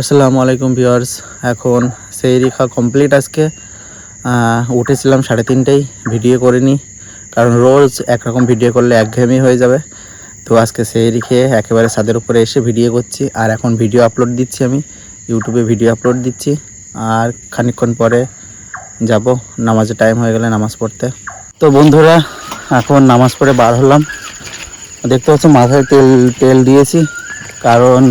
আসসালামু আলাইকুম ভিউয়ার্স। এখন সেই রেখা কমপ্লিট আজকে। উঠেছিলাম সাড়ে তিনটেই ভিডিও করিনি। কারণ রোজ একরকম ভিডিও করলে একঘেয়েমি হয়ে যাবে। তো আজকে সেই রেখে একেবারে ছাদের উপরে এসে ভিডিও করছি। আর এখন ভিডিও আপলোড দিচ্ছি আমি। ইউটিউবে ভিডিও আপলোড দিচ্ছি। আর খানিকক্ষণ পরে যাব। নামাজের টাইম হয়ে গেলে নামাজ পড়তে। তো বন্ধুরা, এখন নামাজ পড়ে বার হলাম। দেখতে পাচ্ছি, মাথায় তেল তেল দিয়েছি। কারণ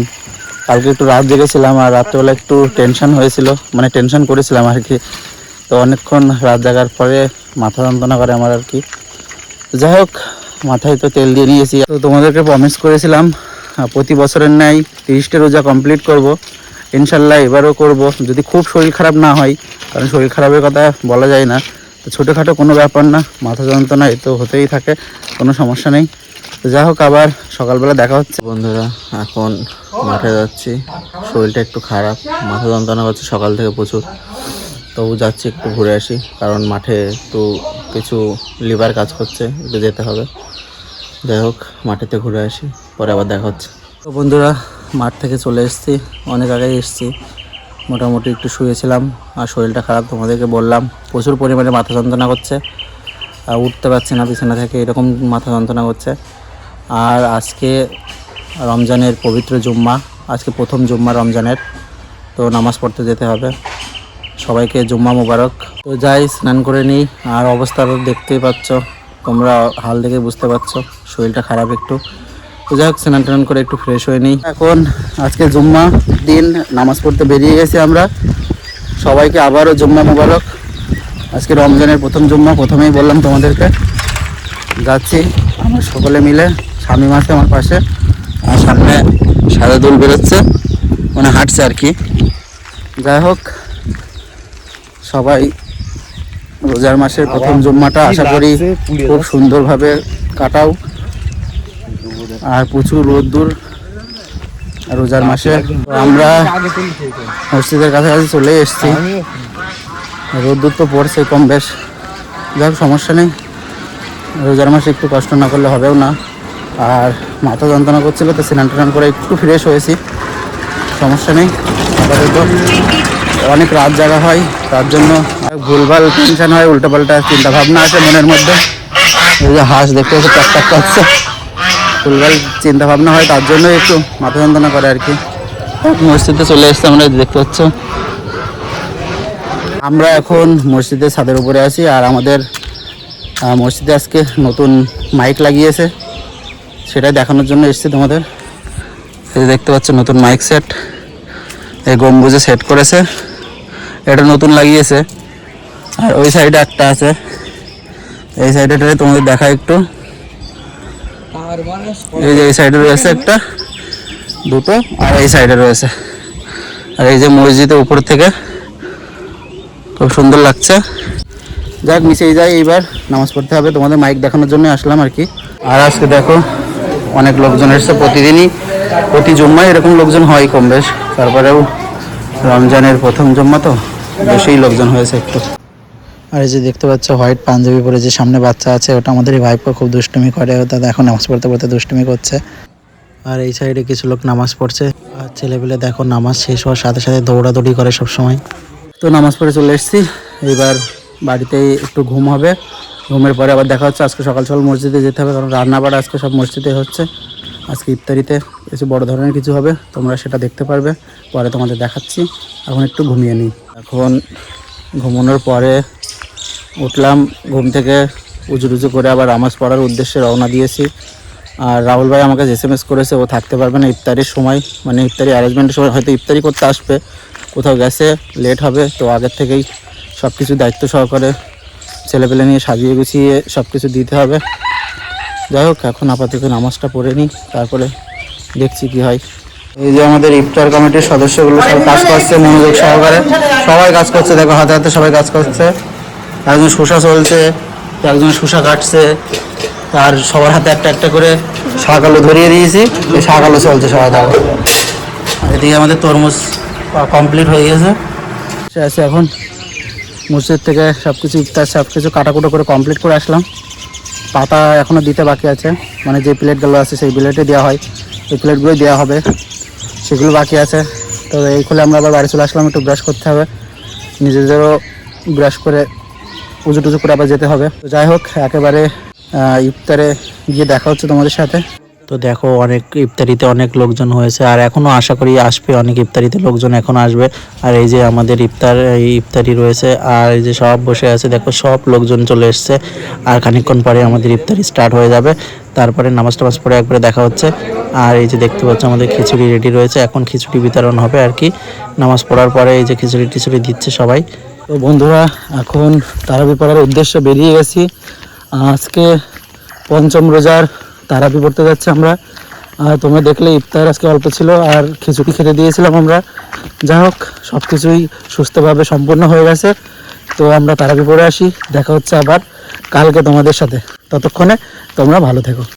কালকে একটু রাত জেগেছিলাম আর রাত্রেবেলা একটু টেনশন হয়েছিল মানে টেনশন করেছিলাম আর কি। তো অনেকক্ষণ রাত জাগার পরে মাথা যন্ত্রণা করে আমার আর কি। যাই হোক, মাথায় তো তেল দিয়ে নিয়েছি তো তোমাদেরকে প্রমিস করেছিলাম প্রতি বছরের ন্যায় তিরিশটা রোজা কমপ্লিট করব। ইনশাল্লাহ এবারও করব। যদি খুব শরীর খারাপ না হয়, কারণ শরীর খারাপের কথা বলা যায় না, তো ছোটোখাটো কোনো ব্যাপার না, মাথা যন্ত্রণা এ তো হতেই থাকে, কোনো সমস্যা নেই। যাই হোক, আবার সকালবেলা দেখা হচ্ছে। বন্ধুরা, এখন মাঠে যাচ্ছি। শরীরটা একটু খারাপ, মাথা যন্ত্রণা করছে, সকাল থেকে প্রচুর। তবু যাচ্ছি, একটু ঘুরে আসি, কারণ মাঠে একটু কিছু লিভার কাজ করছে, একটু যেতে হবে। যাই হোক, মাঠেতে ঘুরে আসি, পরে আবার দেখা হচ্ছে। তো বন্ধুরা, মাঠ থেকে চলে এসেছি, অনেক আগেই এসেছি। মোটামুটি একটু শুয়েছিলাম, আর শরীরটা খারাপ তোমাদেরকে বললাম। প্রচুর পরিমাণে মাথা যন্ত্রণা করছে, আর উঠতে পারছি না, বিছানা থেকে এরকম মাথা যন্ত্রণা করছে। আর আজকে রমজানের পবিত্র জুম্মা, আজকে প্রথম জুম্মা রমজানের। তো নামাজ পড়তে যেতে হবে। সবাইকে জুম্মা মোবারক। তো যাই, স্নান করে নিই। আর অবস্থা দেখতেই পাচ্ছ, তোমরা হাল দেখে বুঝতে পারছ, শরীরটা খারাপ একটু। তো যাই হোক, স্নান টান করে একটু ফ্রেশ হয়ে নিই। এখন আজকে জুম্মা দিন, নামাজ পড়তে বেরিয়ে গেছি আমরা। সবাইকে আবারও জুম্মা মোবারক। আজকে রমজানের প্রথম জুম্মা, প্রথমেই বললাম তোমাদেরকে। যাচ্ছি আমরা সকলে মিলে। স্বামী মাসে আমার পাশে। আর সামনে সাদা দুল বেরোচ্ছে। মানে হাঁটছে আর কি। যাই হোক সবাই রোজার মাসের প্রথম জুম্মাটা আশা করি খুব সুন্দরভাবে কাটাও। আর প্রচুর রোদ্দুর রোজার মাসে। আমরা মসজিদের কাছাকাছি চলে এসেছি। রোদ্দুর তো পড়ছে কম বেশ। যাই হোক সমস্যা নেই। রোজার মাসে একটু কষ্ট না করলে হবেও না। আর মাথা যন্ত্রণা করছিল তো স্নান টান করে একটু ফ্রেশ হয়েছি। সমস্যা নেই আপাতত অনেক রাত জাগা হয় তার জন্য ভুলভাল টেনশন হয় উল্টোপাল্টা চিন্তা ভাবনা আছে মনের মধ্যে। এই যে হাঁস দেখতে হচ্ছে টক টক করছে। ভুলভাল চিন্তা ভাবনা হয় তার জন্য একটু মাথা যন্ত্রণা করে আর কি। মসজিদে চলে এসছে আমরা দেখতে পাচ্ছ। আমরা এখন মসজিদের ছাদের উপরে আছি আর আমাদের মসজিদে আজকে নতুন মাইক লাগিয়েছে। সেটাই দেখানোর জন্য এসেছি তোমাদের। এই দেখতে পাচ্ছ নতুন মাইক সেট এই গম্বুজে সেট করেছে। এটা নতুন লাগিয়েছে। আর ওই সাইডে একটা আছে। এই সাইডে তোমাদের দেখা একটু। এই যে এই সাইডে রয়েছে একটা, দুটো, আর এই সাইডে রয়েছে। আর এই যে মসজিদের উপর থেকে খুব সুন্দর লাগছে। যাক, মিশেই যাই এইবার। নামাজ পড়তে হবে। তোমাদের মাইক দেখানোর জন্য আসলাম আর কি। আর আজকে দেখো অনেক লোকজন এসছে প্রতিদিনই, প্রতি জুম্মায় এরকম লোকজন হয় কম বেশ। তারপরেও রমজানের প্রথম জুম্মা তো, বেশিই লোকজন হয়েছে একটু। আর এই যে দেখতে পাচ্ছ, হোয়াইট পাঞ্জাবি পরে যে সামনে বাচ্চা আছে, ওটা আমাদের এই ভাইপকে খুব দুষ্টুমি করে। দাদা এখন নামাজ পড়তে পড়তে দুষ্টুমি করছে। আর এই সাইডে কিছু লোক নামাজ পড়ছে। আর ছেলেপেলে দেখো, নামাজ শেষ হওয়ার সাথে সাথে দৌড়াদৌড়ি করে সব সময় তো নামাজ পড়ে চলে এসেছি। এবার বাড়িতেই একটু ঘুম হবে। ঘুমের পরে আবার দেখা হচ্ছে। আজকে সকাল সকাল মসজিদে যেতে হবে, কারণ রান্না বাড়া আজকে সব মসজিদে হচ্ছে। আজকে ইফতারিতে কিছু বড় ধরনের কিছু হবে, তোমরা সেটা দেখতে পারবে। পরে তোমাদের দেখাচ্ছি। এখন একটু ঘুমিয়ে নিই। এখন ঘুমানোর পরে উঠলাম, ঘুম থেকে উজু টুজু করে আবার নামাজ পড়ার উদ্দেশ্যে রওনা দিয়েছি। আর রাহুল ভাই আমাকে এস এম এস করেছে, ও থাকতে পারবে না ইফতারির সময়। মানে ইফতারি অ্যারেঞ্জমেন্টের সময় হয়তো ইফতারি করতে আসবে। কোথাও গেছে লেট হবে, তো আগের থেকেই সব কিছু দায়িত্ব সহকারে ছেলেপেলে নিয়ে সাজিয়ে গুছিয়ে সব কিছু দিতে হবে। যাই হোক, এখন আপাতত নামাজটা পড়ে নিই, তারপরে দেখছি কি হয়। এই যে আমাদের ইফতার কমিটির সদস্যগুলো সব কাজ করছে, মনোযোগ সহকারে। সবাই কাজ করছে, দেখো, হাতে হাতে সবাই কাজ করছে। একজন শসা চলছে, একজন শসা কাটছে। আর সবার হাতে একটা একটা করে শাক আলু ধরিয়ে দিয়েছি। শাক আলু চলছে সবাই, দেখো। এদিকে আমাদের তরমুজ কমপ্লিট হয়ে গেছে। আছে এখন। মসজিদ থেকে সব কিছু ইফতার সব কিছু কাটাকুটো করে কমপ্লিট করে আসলাম। পাতা এখনও দিতে বাকি আছে। মানে যে প্লেটগুলো আছে, সেই প্লেটে দেওয়া হয়। এই প্লেটগুলোই দেওয়া হবে। সেগুলো বাকি আছে। তো এই খুলে আমরা আবার বাড়ি চলে আসলাম। একটু ব্রাশ করতে হবে। নিজেদেরও ব্রাশ করে পুজো টুজু করে আবার যেতে হবে। তো যাই হোক, একেবারে ইফতারে গিয়ে দেখা হচ্ছে তোমাদের সাথে। তো দেখো অনেক ইফতারিতে অনেক লোকজন হয়েছে, আর এখনও আশা করি আসবে অনেক ইফতারিতে লোকজন এখন আসবে। আর এই যে আমাদের ইফতার ইফতারি রয়েছে, আর এই যে সব বসে আছে, দেখো সব লোকজন চলে এসছে, আর খানিকক্ষণ পরে আমাদের ইফতারি স্টার্ট হয়ে যাবে। তারপরে নামাজ টামাজ পরে একবারে দেখা হচ্ছে। আর এই যে দেখতে পাচ্ছ আমাদের খিচুড়ি রেডি রয়েছে, এখন খিচুড়ি বিতরণ হবে আর কি। নামাজ পড়ার পরে এই যে খিচুড়ি টিচুড়ি দিচ্ছে সবাই। তো বন্ধুরা, এখন তারাবি পড়ার উদ্দেশ্যে বেরিয়ে গেছি। আজকে পঞ্চম রোজার তারাবি পড়তে যাচ্ছে, আমরা আর তোমরা দেখলে ইফতার আজকে অল্প ছিল আর খিচুড়ি খেতে দিয়েছিলাম আমরা। যাই হোক সব কিছুই সুস্থভাবে সম্পূর্ণ হয়ে গেছে। তো আমরা তারাবি পড়ে আসি, দেখা হচ্ছে আবার। কালকে তোমাদের সাথে। ততক্ষণে তোমরা ভালো থেকো।